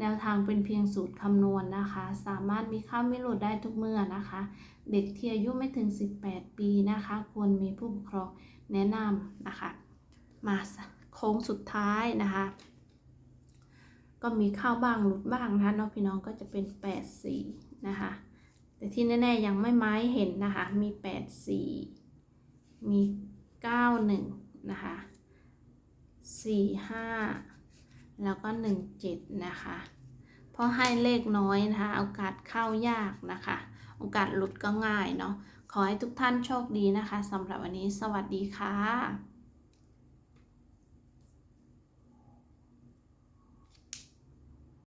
แนวทางเป็นเพียงสูตรคำนวณนะคะ สามารถมีค่าไม่หลุดได้ทุกเมื่อนะคะ เด็กที่อายุไม่ถึง 18 ปีนะคะ ควรมีผู้ปกครองแนะนำนะคะ มาโค้งสุดท้ายนะคะ ก็มีเข้าบ้างหลุดบ้างนะคะน้องพี่น้องก็จะเป็น 8 4 นะคะ แต่ที่แน่ๆยังไม่ไม้เห็นนะคะ มี 8 4 มี 9 1 นะคะ 4 5 แล้วก็1 7นะคะ เพราะให้เลขน้อยนะคะ โอกาสเข้ายากนะคะ โอกาสหลุดก็ง่ายเนาะ ขอให้ทุกท่านโชคดีนะคะสำหรับวันนี้ สวัสดีค่ะ